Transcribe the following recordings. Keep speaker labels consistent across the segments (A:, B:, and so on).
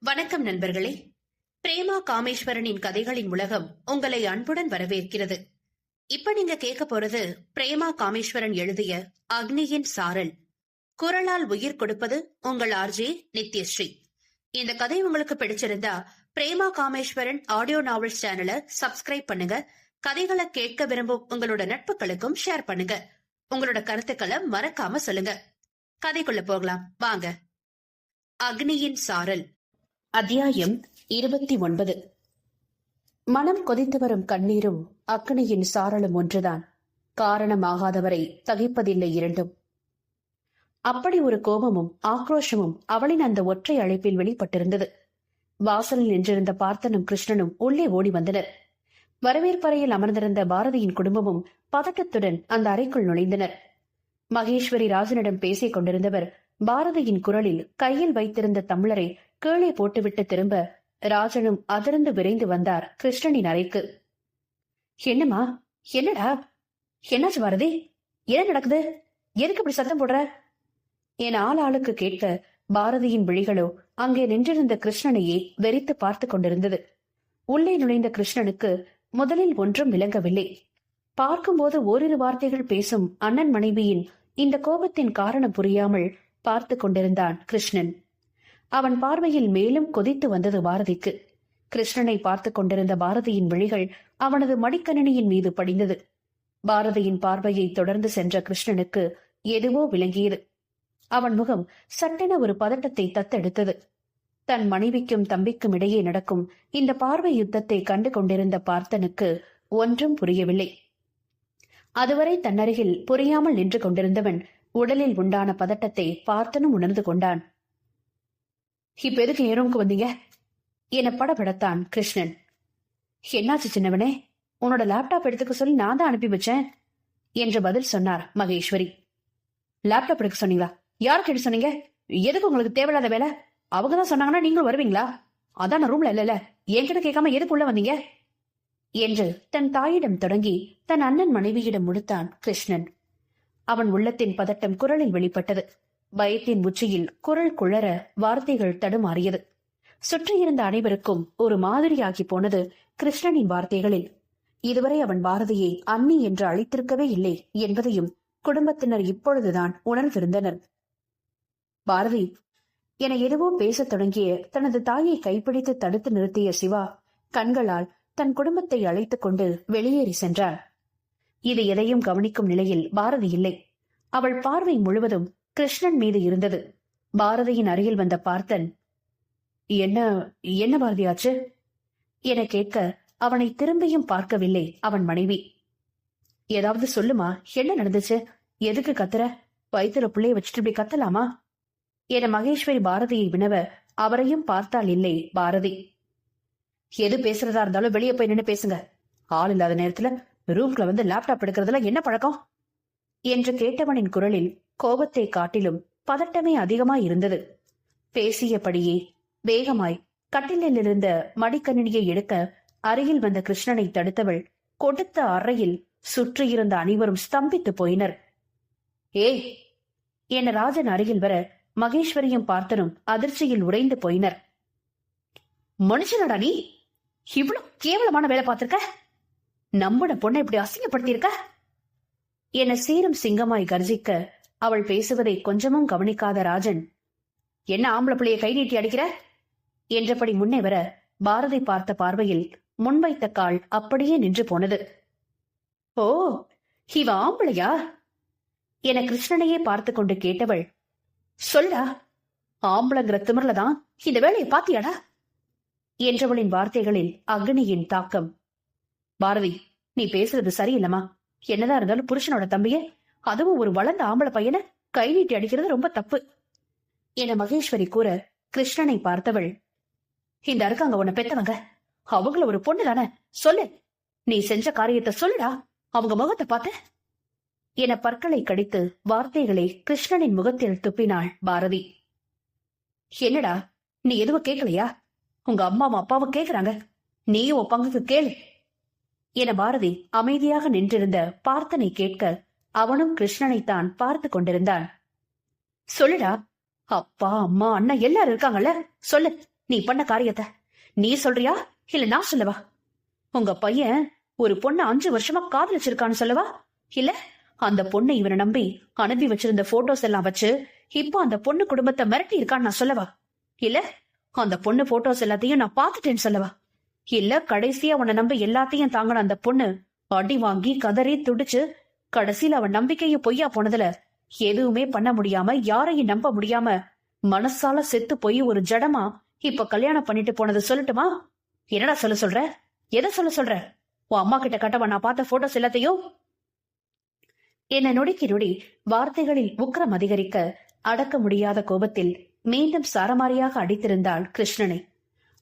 A: வணக்கம் நண்பர்களே. பிரேமா காமேஸ்வரனின் கதைகளின் உலகம் உங்களை அன்புடன் வரவேற்கிறது. இப்ப நீங்க கேட்க போறது பிரேமா காமேஸ்வரன் எழுதிய அக்னியின் சாரல். குரலால் உயிர் கொடுப்பது உங்கள் ஆர்ஜே நித்யஸ்ரீ. இந்த கதை உங்களுக்கு பிடிச்சிருந்தா பிரேமா காமேஸ்வரன் ஆடியோ நாவல்ஸ் சேனலை சப்ஸ்கிரைப் பண்ணுங்க. கதைகளை கேட்க விரும்பும் உங்களோட நட்புகளுக்கும் ஷேர் பண்ணுங்க. உங்களோட கருத்துக்களை மறக்காம சொல்லுங்க. கதைக்குள்ள போகலாம். வாங்க. அக்னியின் சாரல். அத்தியாயம் இருபத்தி ஒன்பது. மனம் கொதித்து வரும் கண்ணீரும் அக்கனையின் சாரலும் ஒன்றுதான். காரணமாகாதவரை தகிப்பதில்லை இரண்டும். அப்படி ஒரு கோபமும் ஆக்ரோஷமும் அவளின் அந்த ஒற்றை அழைப்பில் வெளிப்பட்டிருந்தது. வாசலில் நின்றிருந்த பார்த்தனும் கிருஷ்ணனும் உள்ளே ஓடி வந்தனர். வரவேற்பறையில் அமர்ந்திருந்த பாரதியின் குடும்பமும் பதட்டத்துடன் அந்த அறைக்குள் நுழைந்தனர். மகேஸ்வரி ராஜனிடம் பேசிக் கொண்டிருந்தவர் பாரதியின் குரலில் கையில் வைத்திருந்த தமிழரை கீழே போட்டுவிட்டு திரும்ப ராஜனும் அதிர்ந்து விரைந்து வந்தார் கிருஷ்ணனின் அறைக்கு. என்னம்மா? என்னடா? என்னாச்சு பாரதி? என்ன நடக்குது? எதுக்கு இப்படி சத்தம் போடுற? என் ஆள் ஆளுக்கு கேட்க பாரதியின் விழிகளோ அங்கே நின்றிருந்த கிருஷ்ணனையே வெறித்து பார்த்து கொண்டிருந்தது. உள்ளே நுழைந்த கிருஷ்ணனுக்கு முதலில் ஒன்றும் விளங்கவில்லை. பார்க்கும்போது ஓரிரு வார்த்தைகள் பேசும் அண்ணன் மனைவியின் இந்த கோபத்தின் காரணம் புரியாமல் பார்த்து கொண்டிருந்தான் கிருஷ்ணன். அவன் பார்வையில் மேலும் கொதித்து வந்தது பாரதிக்கு. கிருஷ்ணனை பார்த்து கொண்டிருந்த பாரதியின் விழிகள் அவனது மடிக்கணினியின் மீது படிந்தது. பாரதியின் பார்வையை தொடர்ந்து சென்ற கிருஷ்ணனுக்கு எதுவோ விளங்கியது. அவன் முகம் சட்டென ஒரு பதட்டத்தை தத்தெடுத்தது. தன் மனைவிக்கும் தம்பிக்கும் இடையே நடக்கும் இந்த பார்வை யுத்தத்தை கண்டு கொண்டிருந்த பார்த்தனுக்கு ஒன்றும் புரியவில்லை. அதுவரை தன்னருகில் புரியாமல் நின்று கொண்டிருந்தவன் உடலில் உண்டான பதட்டத்தை பார்த்தனும் உணர்ந்து கொண்டான். இப்ப எதுக்கு என் ரூமுக்கு வந்தீங்க? என படபடத்தான் கிருஷ்ணன். என்னாச்சு சின்னவனே? உன்னோட லேப்டாப் எடுத்துக்க சொல்லி நான் தான் அனுப்பி வச்சேன் என்று பதில் சொன்னார் மகேஸ்வரி. லேப்டாப் எடுக்க சொன்னீங்களா? யாருக்கு எடுக்க சொன்னீங்க? எதுக்கு உங்களுக்கு தேவையில்லாத வேலை? அவங்க தான் சொன்னாங்கன்னா நீங்களும் வருவீங்களா? அதான் நான் ரூம்ல இல்லல என்கிட்ட கேட்காம எதுக்கு உள்ள வந்தீங்க? என்று தன் தாயிடம் தொடங்கி தன் அண்ணன் மனைவியிடம் முடித்தான் கிருஷ்ணன். அவன் உள்ளத்தின் பதட்டம் குரலில் வெளிப்பட்டது. பயத்தின் உச்சியில் குரல் குளற வார்த்தைகள் தடுமாறியது. சுற்றியிருந்த அனைவருக்கும் ஒரு மாதிரியாகி போனது கிருஷ்ணனின் வார்த்தைகளில். இதுவரை அவன் பாரதியை அண்ணி என்று அழைத்திருக்கவே இல்லை என்பதையும் குடும்பத்தினர் இப்பொழுதுதான் உணர்ந்திருந்தனர். பாரதி என எதுவோ பேசத் தொடங்கிய தனது தாயை கைப்பிடித்து தடுத்து நிறுத்திய சிவா கண்களால் தன் குடும்பத்தை அழைத்துக் கொண்டு வெளியேறி சென்றான் இது எதையும் கவனிக்கும் நிலையில் பாரதி இல்லை. அவள் பார்வை முழுவதும் கிருஷ்ணன் மீது இருந்தது. பாரதியின் அருகில் வந்த பார்த்தன் என்ன என்ன பாரதியாச்சு என கேட்க அவனை திரும்பியும் பார்க்கவில்லை அவன் மனைவி. ஏதாவது சொல்லுமா? என்ன நடந்துச்சு? எதுக்கு கத்துற? வயிற்றுல பிள்ளைய வச்சுட்டு இப்படி கத்தலாமா? என மகேஸ்வரி பாரதியை வினவ அவரையும் பார்த்தால் இல்லை பாரதி. எது பேசுறதா இருந்தாலும் வெளியே போய் நின்னு பேசுங்க. ஆள் இல்லாத நேரத்துல ரூம்ல வந்து லேப்டாப் எடுக்கிறதுல என்ன பழக்கம்? என்று கேட்டவனின் குரலில் கோபத்தை காட்டிலும் பதட்டமே அதிகமாய் இருந்தது. பேசியபடியே வேகமாய் கட்டிலில் இருந்த மடிக்கணினியை எடுக்க அருகில் வந்த கிருஷ்ணனை தடுத்தவள் கொடுத்த அறையில் சுற்றியிருந்த அனைவரும் ஸ்தம்பித்து போயினர். ஏய்! என ராஜன் அருகில் வர மகேஸ்வரியும் பார்த்தனும் அதிர்ச்சியில் உடைந்து போயினர். மனுஷனடா நீ! இவ்வளவு கேவலமான வேலை பார்த்திருக்க! நம்பின பொண்ணை இப்படி அசிங்கப்படுத்தியிருக்க? என சீரும் சிங்கமாய் கர்ஜிக்க அவள் பேசுவதை கொஞ்சமும் கவனிக்காத ராஜன் என்ன ஆம்பளை பிள்ளைய கை நீட்டி அடிக்கிற? என்றபடி முன்னே வர பாரதி பார்த்த பார்வையில் முன்வைத்த கால் அப்படியே நின்று போனது. ஓ இவ ஆம்பளையா? என கிருஷ்ணனையே பார்த்து கொண்டு கேட்டவள் சொல்லா ஆம்பளங்கிற திமிர்ல தான் இந்த வேலையை பாத்தியாடா என்றவளின் வார்த்தைகளில் அக்னியின் தாக்கம் பாரதி நீ பேசுறது சரியில்லம்மா. என்னதான் இருந்தாலும் புருஷனோட தம்பிய அதுவும் ஒரு வளர்ந்த ஆம்பளை பையனை கை நீட்டி அடிக்கிறது ரொம்ப தப்பு. என மகேஸ்வரி கூற கிருஷ்ணனை பார்த்தவள் இந்த இருக்காங்க உன்னை பெத்தவங்க. அவங்கள ஒரு பொண்ணு தானே. சொல்லு. நீ செஞ்ச காரியத்தை சொல்லுடா. அவங்க முகத்தை பார்த்த. என பற்களை கடித்து வார்த்தைகளை கிருஷ்ணனின் முகத்தில் துப்பினாள் பாரதி. என்னடா நீ எதுவும் கேட்கலையா உங்க அம்மாவும் அப்பாவும் கேக்குறாங்க. நீயும் உன் பங்குக்கு கேளு. என பாரதி அமைதியாக நின்றிருந்த பார்த்தனை கேட்க அவனும் கிருஷ்ணனைத்தான் பார்த்து கொண்டிருந்தான். சொல்லுடா அப்பா அம்மா அண்ணா எல்லாரும் இருக்காங்கல்ல? சொல்லு நீ பண்ண காரியத்தை. நீ சொல்றியா? இல்ல நான் சொல்லவா? உங்க பையன் ஒரு பொண்ணு அஞ்சு வருஷமா காதலிச்சிருக்கான்னு சொல்லவா? இல்ல அந்த பொண்ணை இவனை நம்பி அனுப்பி வச்சிருந்த போட்டோஸ் எல்லாம் வச்சு இப்போ அந்த பொண்ணு குடும்பத்தை மிரட்டி இருக்கான்னு நான் சொல்லவா? இல்ல அந்த பொண்ணு போட்டோஸ் எல்லாத்தையும் நான் பாத்துட்டேன்னு சொல்லவா? இல்ல கடைசியா அவனை நம்பி எல்லாத்தையும் தாங்கின அந்த பொண்ணு அடி வாங்கி கதறி துடிச்சு கடைசியில அவன் நம்பிக்கைய பொய்யா போனதுல எதுவுமே பண்ண முடியாம யாரையும் நம்ப முடியாம மனசால செத்து போய் ஒரு ஜடமா இப்ப கல்யாணம் பண்ணிட்டு போனது சொல்லட்டுமா? என்னடா சொல்ல சொல்ற? எதை சொல்ல சொல்ற? உன் அம்மா கிட்ட கட்டவன் நான் பார்த்த போட்டோஸ் எல்லாத்தையும்? என்ன நொடிக்கு நொடி வார்த்தைகளில் உக்கிரம் அதிகரிக்க அடக்க முடியாத கோபத்தில் மீண்டும் சாரமாரியாக அடித்திருந்தாள் கிருஷ்ணனை.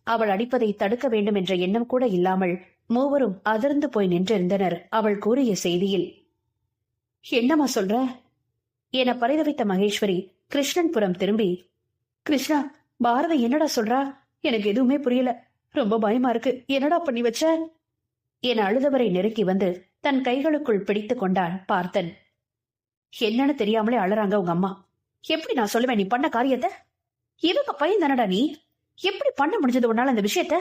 A: அவள் அடிப்பதை தடுக்க வேண்டும் என்ற எண்ணம் கூட இல்லாமல் மூவரும் அதிர்ந்து போய் நின்றிருந்தனர் அவள் கூறிய செய்தியில். என்னம்மா சொல்ற? என பரிதவித்த மகேஸ்வரி கிருஷ்ணன்புரம் திரும்பி கிருஷ்ணா பாரதி என்னடா சொல்றா? எனக்கு எதுவுமே புரியல. ரொம்ப பயமா இருக்கு. என்னடா பண்ணி வச்ச? என அழுதவரை நெருக்கி வந்து தன் கைகளுக்குள் பிடித்துக் கொண்டான் பார்த்தன். என்னன்னு தெரியாமலே அழறாங்க உங்க அம்மா. எப்படி நான் சொல்லுவேன்? நீ பண்ண காரியத்தை? இவங்க பையன் தானடா நீ? எப்படி பண்ண முடிஞ்சது உன்னால அந்த விஷயத்த?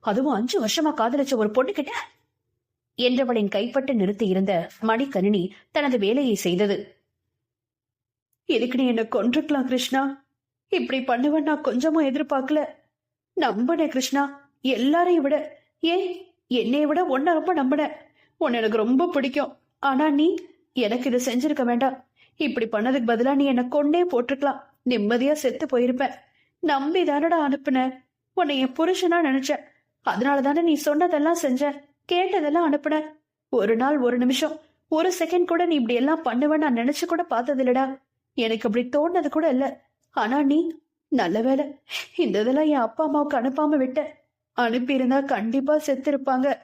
A: அதுவும் அஞ்சு வருஷமா காதலிச்ச ஒரு பொண்ணு கிட்ட என்றவளின் கைப்பட்டு நிறுத்தி இருந்த மணிக்கணினி தனது வேலையை செய்தது. எதுக்கு நீ என்ன கொன்றுக்கலாம் கிருஷ்ணா? இப்படி பண்ணுவேன் நான் கொஞ்சமும் எதிர்பார்க்கல. நம்பினேன் கிருஷ்ணா. எல்லாரையும் விட. ஏன் என்னைய விட உன்னை ரொம்ப நம்பினேன் உன்னை எனக்கு ரொம்ப பிடிக்கும். ஆனா நீ எனக்கு இது செஞ்சிருக்க வேண்டாம். இப்படி பண்ணதுக்கு பதிலா நீ என்ன கொன்னே போட்டிருக்கலாம். நிம்மதியா செத்து போயிருப்பேன். நம்பி தானடா அனுப்புன. உன்னை என் புருஷனா நினைச்சேன் அதனால தானே நீ சொன்னதெல்லாம் செஞ்ச. கேட்டதெல்லாம் அனுப்புன. ஒரு நாள் ஒரு நிமிஷம். ஒரு செகண்ட் கூட நீ இப்படி எல்லாம் பண்ணுவேன்னு நான் நினைச்சு கூட பார்த்தது இல்லடா எனக்கு அப்படி தோணுனது கூட இல்ல. ஆனா நீ நல்ல வேலை இந்த இதெல்லாம் என் அப்பா அம்மாவுக்கு அனுப்பாம விட்ட. அனுப்பியிருந்தா கண்டிப்பா செத்து இருப்பாங்க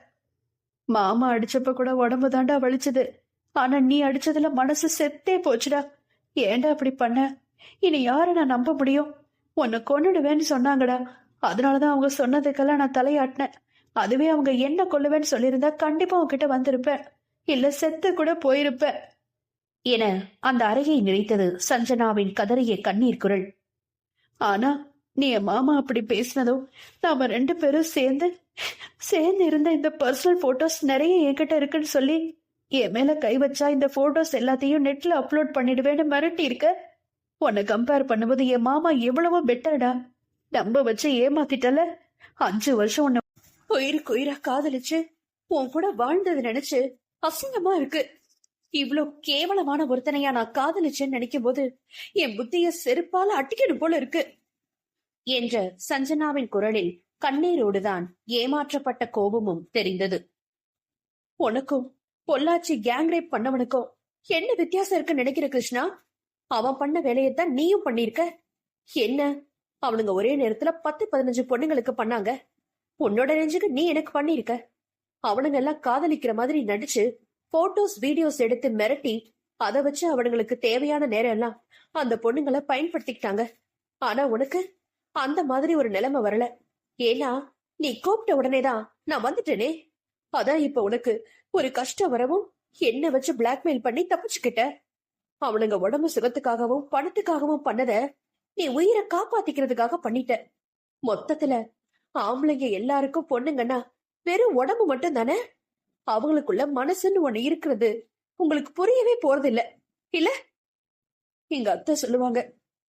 A: மாமா அடிச்சப்ப கூட உடம்பு தாண்டா வலிச்சது. ஆனா நீ அடிச்சதுல மனசு செத்தே போச்சுடா. ஏன்டா அப்படி பண்ண? இனி யார நான் நம்ப முடியும்? உன்னை கொன்னுடுவேன்னு சொன்னாங்கடா. அதனாலதான் அவங்க சொன்னதுக்கெல்லாம் நான் தலையாட்டினேன். அதுவே அவங்க என்ன கொள்ளுவேன்னு சொல்லியிருந்தா கண்டிப்பா உன்கிட்ட வந்திருப்பேன். இல்ல செத்து கூட போயிருப்பேன். என அந்த அறையை நிறைத்தது சஞ்சனாவின் கதறிய கண்ணீர் குரல். ஆனா நீ என் மாமா அப்படி பேசினதும் நாம ரெண்டு பேரும் சேர்ந்து சேர்ந்து இருந்த இந்த பர்சனல் போட்டோஸ் நிறைய என்கிட்ட இருக்குன்னு சொல்லி என் மேல கை வச்சா இந்த போட்டோஸ் எல்லாத்தையும் நெட்ல அப்லோட் பண்ணிடுவேன்னு மிரட்டி இருக்க உன்னை கம்பேர் பண்ணும்போது என் மாமா எவ்வளவோ பெட்டர்டா நம்ப வச்சு ஏமாத்திட்டல. அஞ்சு வருஷம் உன்னை உயிருக்கு உயிரா காதலிச்சு உன் கூட வாழ்ந்தது நினைச்சு அசிங்கமா இருக்கு. இவ்ளோ கேவலமான ஒருத்தனையா நான் காதலிச்சேன்னு நினைக்கும் போது என் புத்திய செருப்பால அட்டிக்கணும் போல இருக்கு. என்ற சஞ்சனாவின் குரலில் கண்ணீரோடுதான் ஏமாற்றப்பட்ட கோபமும் தெரிந்தது. உனக்கும் பொள்ளாச்சி கேங் ரேப் பண்ணவனுக்கும் என்ன வித்தியாசம் இருக்குன்னு நினைக்கிற கிருஷ்ணா? அவன் பண்ண வேலையைத்தான் நீயும் பண்ணிருக்க. என்ன? அவனுங்க ஒரே நேரத்துல பத்து பதினஞ்சு பொண்ணுங்களுக்கு பண்ணாங்க. உன்னோட நெஞ்சுக்கு நீ எனக்கு பண்ணிருக்க. அவனுங்க எல்லாம் காதலிக்கிற மாதிரி நடிச்சு போட்டோஸ் வீடியோஸ் எடுத்து மிரட்டி அதை வச்சு அவனுங்களுக்கு தேவையான நேரம் எல்லாம் அந்த பொண்ணுங்களை பயன்படுத்திக்கிட்டாங்க. ஆனா உனக்கு அந்த மாதிரி ஒரு நிலைமை வரல. ஏன்னா நீ கூப்பிட்ட உடனேதான் நான் வந்துட்டேனே. அதான் இப்ப உனக்கு ஒரு கஷ்டம் வரவும் என்ன வச்சு பிளாக்மெயில் பண்ணி தப்பிச்சுக்கிட்ட. அவனுங்க உடம்பு சுகத்துக்காகவும் பணத்துக்காகவும் பண்ணத நீ உயிரை காப்பாத்திக்கிறதுக்காக பண்ணிட்ட. மொத்தத்துல ஆம்பளைங்க எல்லாருக்கும் பொண்ணுங்கன்னா வெறும் உடம்பு மட்டும் தானே? அவங்களுக்குள்ள மனசுன்னு ஒண்ணு இருக்கிறது உங்களுக்கு புரியவே போறது இல்ல? இல்ல எங்க அத்தை சொல்லுவாங்க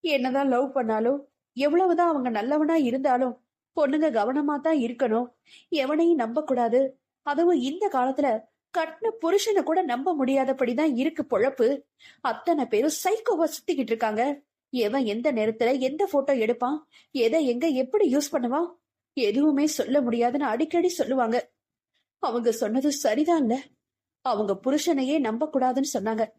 A: என்னதான் லவ் பண்ணாலும் எவ்வளவுதான் அவங்க நல்லவனா இருந்தாலும் பொண்ணுங்க கவனமா தான் இருக்கணும். எவனையும் நம்ப கூடாது அதுவும் இந்த காலத்துல கட்டின புருஷனை கூட நம்ப முடியாதபடிதான் இருக்கு பொழப்பு. அத்தனை பேரும் சைக்கோவா சுத்திக்கிட்டு இருக்காங்க. எவன் எந்த நேரத்துல எந்த போட்டோ எடுப்பான்? எதை எங்க எப்படி யூஸ் பண்ணுவான்? எதுவுமே சொல்ல முடியாதுன்னு அடிக்கடி சொல்லுவாங்க. அவங்க சொன்னது சரிதான்ல அவங்க புருஷனையே நம்ப கூடாதுன்னு சொன்னாங்க.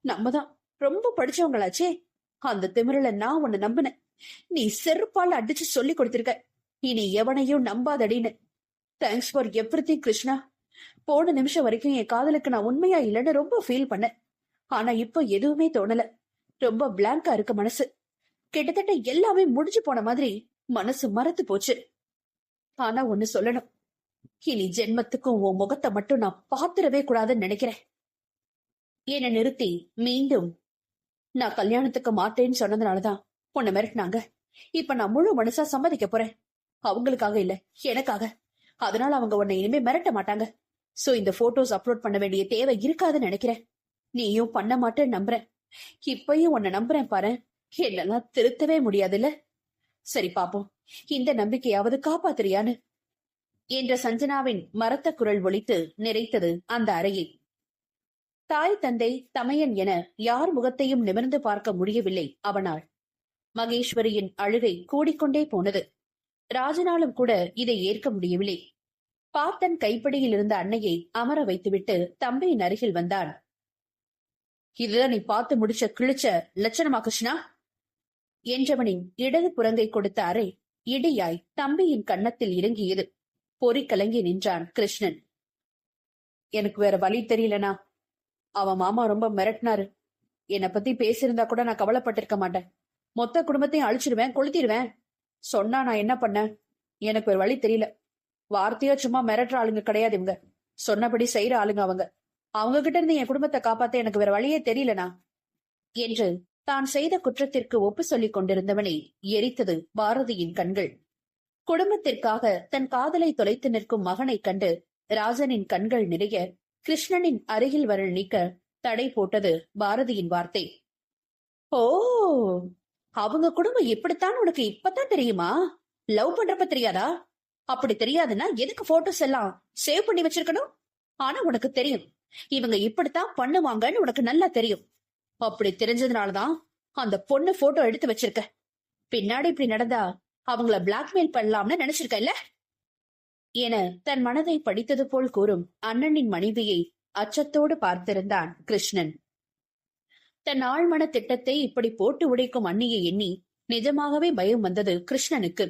A: நம்ம தான் ரொம்ப படிச்சவங்களாச்சே. அந்த திமிரல நான் உன்னை நம்பினேன். நீ செருப்பால் அடிச்சு சொல்லி கொடுத்திருக்க. இனி எவனையும் நம்பாதடின்னு. தேங்க்ஸ் ஃபார் எவ்ரி கிருஷ்ணா போன நிமிஷம் வரைக்கும் என் காதலுக்கு நான் உண்மையா இல்லைன்னு ரொம்ப ஃபீல் பண்ணேன். ஆனா இப்போ எதுவுமே தோணல. ரொம்ப பிளாங்கா இருக்கு மனசு. கிட்டத்தட்ட எல்லாமே முடிஞ்சு போன மாதிரி மனசு மறத்து போச்சு. ஆனா ஒண்ணு சொல்லணும். இனி ஜென்மத்துக்கும் உன் முகத்தை மட்டும் நான் பாத்துறவே கூடாதுன்னு நினைக்கிறேன். என்னை நிறுத்தி மீண்டும் நான் கல்யாணத்துக்கு மாட்டேன்னு சொன்னதுனாலதான் உன்னை மிரட்டினாங்க. இப்ப நான் முழு மனசா சம்மதிக்க போறேன். அவங்களுக்காக இல்ல எனக்காக. அதனால அவங்க உன்னை இனிமே மிரட்ட மாட்டாங்க. சோ இந்த போட்டோஸ் அப்லோட் பண்ண வேண்டிய தேவை இருக்காதுன்னு நினைக்கிறேன். நீயும் பண்ண மாட்டேன்னு நம்புறேன். இப்பயும் உன்னை நம்புறேன் பாரு. என்னெல்லாம் திருத்தவே முடியாதுல்ல? சரி பாப்போம். இந்த நம்பிக்கையாவது காப்பாத்துறியான்னு. என்ற சஞ்சனாவின் மரத்த குரல் ஒழித்து நிறைத்தது அந்த அறையை தாய் தந்தை தமையன் என யார் முகத்தையும் நிமிர்ந்து பார்க்க முடியவில்லை அவனால். மகேஸ்வரியின் அழுகை கூடிக்கொண்டே போனது. ராஜனாலும் கூட இதை ஏற்க முடியவில்லை. பார்த்தன் கைப்பிடியில் இருந்த அன்னையை அமர வைத்துவிட்டு தம்பியின் அருகில் வந்தான். இதுதான் நீ பார்த்து முடிச்ச கிழிச்ச லட்சணமா கிருஷ்ணா? என்றவனின் இடது புறங்கை கொடுத்த அறை இடியாய் தம்பியின் கன்னத்தில் இறங்கியது பொறி கலங்கி நின்றான் கிருஷ்ணன். எனக்கு வேற வழி தெரியலனா அவன் மாமா ரொம்ப மிரட்டினாரு. என்னை பத்தி பேசியிருந்தா கூட நான் கவலைப்பட்டிருக்க மாட்டேன். மொத்த குடும்பத்தையும் அழிச்சிருவேன் கொளுத்திடுவேன். சொன்னா நான் என்ன பண்ண எனக்கு ஒரு வழி தெரியல. வார்த்தையா சும்மா மிரட்டுற ஆளுங்க கிடையாது இவங்க. சொன்னபடி செய்யற ஆளுங்க அவங்க. அவங்க கிட்ட இருந்து என் குடும்பத்தை காப்பாத்த எனக்கு வேற வழியே தெரியலனா என்று தான் செய்த குற்றத்திற்கு ஒப்பு சொல்லிக் கொண்டிருந்தவனை எரித்தது பாரதியின் கண்கள். குடும்பத்திற்காக தன் காதலை தொலைத்து நிற்கும் மகனைக் கண்டு ராஜனின் கண்கள் நிறைய கிருஷ்ணனின் அருகில் வர நீக்க தடை போட்டது பாரதியின் வார்த்தை. ஓ! அவங்க குடும்பம் இப்படித்தான் உனக்கு இப்பதான் தெரியுமா? லவ் பண்றப்ப தெரியாதா? அப்படி தெரியாதுன்னா எதுக்கு போட்டோஸ் எல்லாம் சேவ் பண்ணி வச்சிருக்கணும்? ஆனா உனக்கு தெரியும். இவங்க இப்படித்தான் பண்ணுவாங்கன்னு உனக்கு நல்லா தெரியும். அப்படி தெரிஞ்சதுனாலதான் அந்த பொண்ணு போட்டோ எடுத்து வச்சிருக்க. பின்னாடி இப்படி நடந்தா அவங்கள பிளாக்மெயில் பண்ணலாம்னு நினைச்சிருக்க இல்ல என தன் மனதை படித்தது போல் கூறும் அண்ணனின் மனைவியை அச்சத்தோடு பார்த்திருந்தான் கிருஷ்ணன். தன் ஆழ்மன திட்டத்தை இப்படி போட்டு உடைக்கும் அண்ணியை எண்ணி நிஜமாகவே பயம் வந்தது கிருஷ்ணனுக்கு.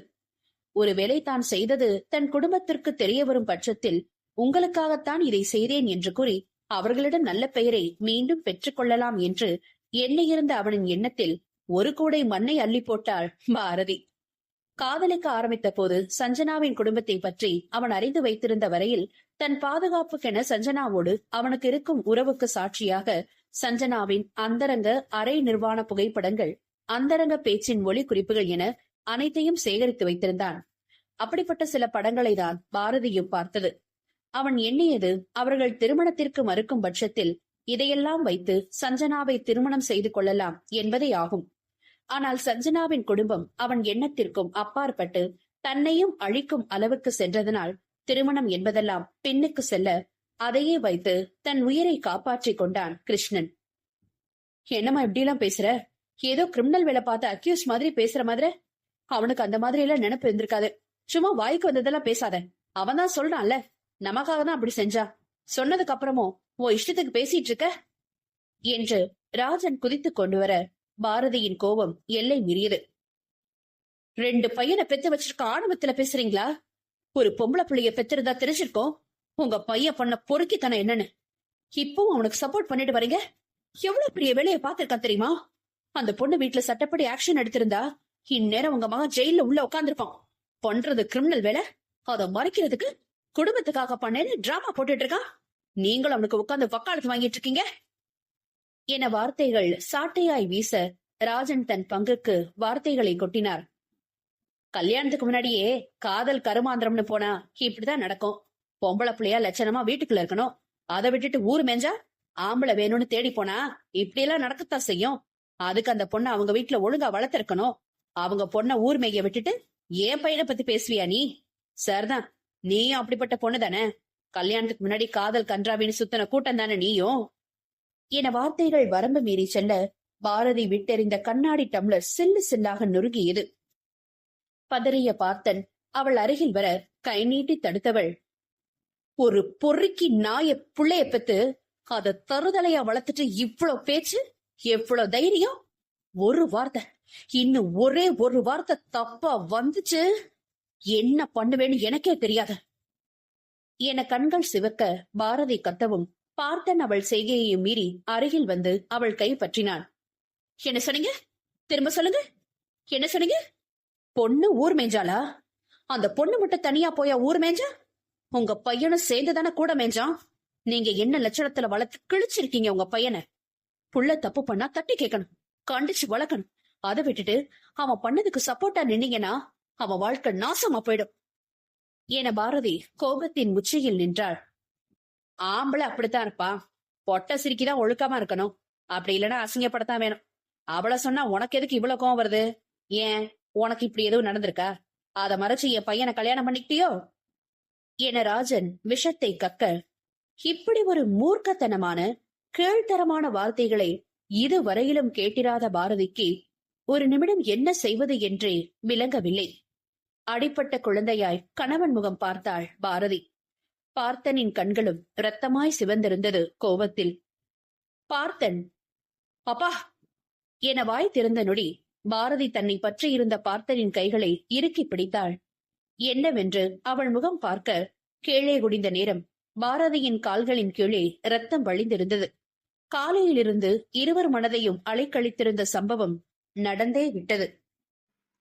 A: ஒருவேளை தான் செய்தது தன் குடும்பத்திற்கு தெரிய வரும் பட்சத்தில் உங்களுக்காகத்தான் இதை செய்தேன் என்று கூறி அவர்களிடம் நல்ல பெயரை மீண்டும் பெற்றுக் கொள்ளலாம் என்று எண்ணியிருந்த அவனின் எண்ணத்தில் ஒரு கூடை மண்ணை அள்ளி போட்டாள் பாரதி. காதலிக்க ஆரம்பித்த போது சஞ்சனாவின் குடும்பத்தை பற்றி அவன் அறிந்து வைத்திருந்த வரையில் தன் பாதுகாப்புக்கென சஞ்சனாவோடு அவனுக்கு இருக்கும் உறவுக்கு சாட்சியாக சஞ்சனாவின் அந்தரங்க அரை நிர்வாண புகைப்படங்கள் அந்தரங்க பேச்சின் ஒளி குறிப்புகள் என அனைத்தையும் சேகரித்து வைத்திருந்தான் அப்படிப்பட்ட சில படங்களை தான் பாரதியும் பார்த்தது. அவன் எண்ணியது அவர்கள் திருமணத்திற்கு மறுக்கும் பட்சத்தில் இதையெல்லாம் வைத்து சஞ்சனாவை திருமணம் செய்து கொள்ளலாம் என்பதே ஆகும். ஆனால் சஞ்சனாவின் குடும்பம் அவன் எண்ணத்திற்கும் அப்பாற்பட்டு தன்னையும் அழிக்கும் அளவுக்கு சென்றதனால் திருமணம் என்பதெல்லாம் பெண்ணுக்கு செல்ல அதையே வைத்து தன் உயிரை காப்பாற்றிக் கொண்டான் கிருஷ்ணன். என்னம்மா இப்படி எல்லாம் பேசுற? ஏதோ கிரிமினல் வேலை பார்த்து அக்யூஸ் மாதிரி பேசுற மாதிரி? அவனுக்கு அந்த மாதிரி எல்லாம் நினைப்பு இருந்திருக்காது. சும்மா வாய்க்கு வந்ததெல்லாம் பேசாத. அவன் தான் சொல்றான்ல நமக்காக தான் அப்படி செஞ்சா. சொன்னதுக்கு அப்புறமும் உன் இஷ்டத்துக்கு பேசிட்டு இருக்க என்று ராஜன் குதித்து கொண்டு வர பாரதியின் கோபம் எல்லை மீறியது. ரெண்டு பையனை பெத்து வச்சிருக்க ஆணவத்துல பேசுறீங்களா? ஒரு பொம்பளை பிள்ளைய பெத்திருந்தா தெரிஞ்சிருக்கோம். உங்க பையன் பண்ண பொறுக்கித்தனம் என்னன்னு. இப்பவும் அவனுக்கு சப்போர்ட் பண்ணிட்டு வரீங்க? எவ்வளவு பெரிய வேலையை பார்த்திருக்கான் தெரியுமா? அந்த பொண்ணு வீட்டுல சட்டப்படி ஆக்ஷன் எடுத்திருந்தா இந்நேரம் உங்க மகன் ஜெயில உள்ள உட்காந்துருப்பான் பண்றது கிரிமினல் வேலை? அதை மறைக்கிறதுக்கு குடும்பத்துக்காக பண்ணேன்னு டிராமா போட்டுட்டு இருக்கா நீங்களும் அவனுக்கு உட்காந்து வக்காலத்து வாங்கிட்டு இருக்கீங்க என வார்த்தைகள் சாட்டையாய் வீச ராஜன் தன் பங்குக்கு வார்த்தைகளை கொட்டினார். கல்யாணத்துக்கு முன்னாடியே காதல் கருமாந்திரம்னு போனா இப்படிதான் நடக்கும். பொம்பளை பிள்ளையா லட்சணமா வீட்டுக்குள்ள இருக்கணும். அதை விட்டுட்டு ஊர் மேஞ்சா ஆம்பளை வேணும்னு தேடி போனா இப்படி எல்லாம் நடக்கத்தான் செய்யும். அதுக்கு அந்த பொண்ணை அவங்க வீட்டுல ஒழுங்கா வளர்த்திருக்கணும். அவங்க பொண்ண ஊர் மேய விட்டுட்டு ஏன் பையனை பத்தி பேசுவியா நீ? சரிதான். நீயும் அப்படிப்பட்ட பொண்ணு தானே? கல்யாணத்துக்கு முன்னாடி காதல் கன்றாவின்னு சுத்தின கூட்டம் தானே நீயும்? என வார்த்தைகள் வரம்பு மீறி செல்ல பாரதி விட்டெறிந்த கண்ணாடி டம்ளர் சில்லு சில்லாக நொறுங்கியது. பதறிய பார்த்தன் அவள் அருகில் வர கை நீட்டி தடுத்தவள். ஒரு பொறுக்கி நாய புள்ளைய பெத்து அத தருதலையா வளர்த்துட்டு இவ்வளவு பேச்சு? எவ்வளவு தைரியம்? ஒரு வார்த்தை. இன்னும் ஒரே ஒரு வார்த்தை தப்பா வந்துச்சு. என்ன பண்ணுவேன்னு எனக்கே தெரியாத. என கண்கள் சிவக்க பாரதி கத்தவும் பார்த்தன் அவள் செய்கையையும் மீறி அருகில் வந்து அவள் கை பற்றினான். என்ன சொன்னீங்க? திரும்ப சொல்லுங்க. என்ன சொன்னீங்க? பொண்ணு ஊர் மேஞ்சாளா? அந்த பொண்ணு மட்டும் தனியா போயா ஊர் மேஞ்சா? உங்க பையனும் சேர்ந்துதானே கூட மேஞ்சான்? நீங்க என்ன லட்சணத்துல வளர்த்து கிழிச்சிருக்கீங்க உங்க பையனை? புள்ள தப்பு பண்ணா தட்டி கேட்கணும். கண்டிச்சு வளர்க்கணும். அதை விட்டுட்டு அவன் பண்ணதுக்கு சப்போர்ட்டா நின்னீங்கன்னா அவன் வாழ்க்கை நாசமா போயிடும். என பாரதி கோபத்தின் உச்சியில் நின்றாள். ஆம்பளை அப்படித்தான் இருப்பா. பொட்ட சிரிக்கிதான் ஒழுக்கமா இருக்கணும். அப்படி இல்லைன்னா அசிங்கப்படத்தான் வேணும். அவள சொன்னா உனக்கு எதுக்கு இவ்வளவு கோவம் வருது? ஏன்? உனக்கு இப்படி எதுவும் நடந்திருக்கா? அத மறைச்சு என் பையனை கல்யாணம் பண்ணிக்கிட்டியோ? என ராஜன் விஷத்தை கக்க இப்படி ஒரு மூர்க்கத்தனமான கீழ்த்தரமான வார்த்தைகளை இதுவரையிலும் கேட்டிராத பாரதிக்கு ஒரு நிமிடம் என்ன செய்வது என்றே விளங்கவில்லை. அடிப்பட்ட குழந்தையாய் கணவன் முகம் பார்த்தாள் பாரதி. பார்த்தனின் கண்களும் இரத்தமாய் சிவந்திருந்தது கோபத்தில். பார்த்தன் அப்பா! என வாய் திறந்த நொடி பாரதி தன்னை பற்றியிருந்த பார்த்தனின் கைகளை இறுக்கி பிடித்தாள். என்னவென்று அவள் முகம் பார்க்க கீழே குடிந்த நேரம் பாரதியின் கால்களின் கீழே ரத்தம் வழிந்திருந்தது. காலையிலிருந்து இருவர் மனதையும் அலைக்கழித்திருந்த சம்பவம் நடந்தே விட்டது.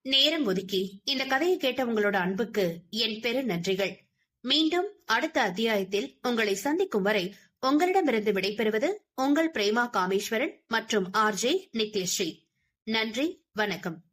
A: நேரம் ஒதுக்கி இந்த கதையை கேட்ட உங்களோட அன்புக்கு என் பெரு நன்றிகள். மீண்டும் அடுத்த அத்தியாயத்தில் உங்களை சந்திக்கும் வரை உங்களிடமிருந்து விடைபெறுவது உங்கள் பிரேமா காமேஸ்வரன் மற்றும் ஆர்ஜே நித்யஸ்ரீ. நன்றி வணக்கம்.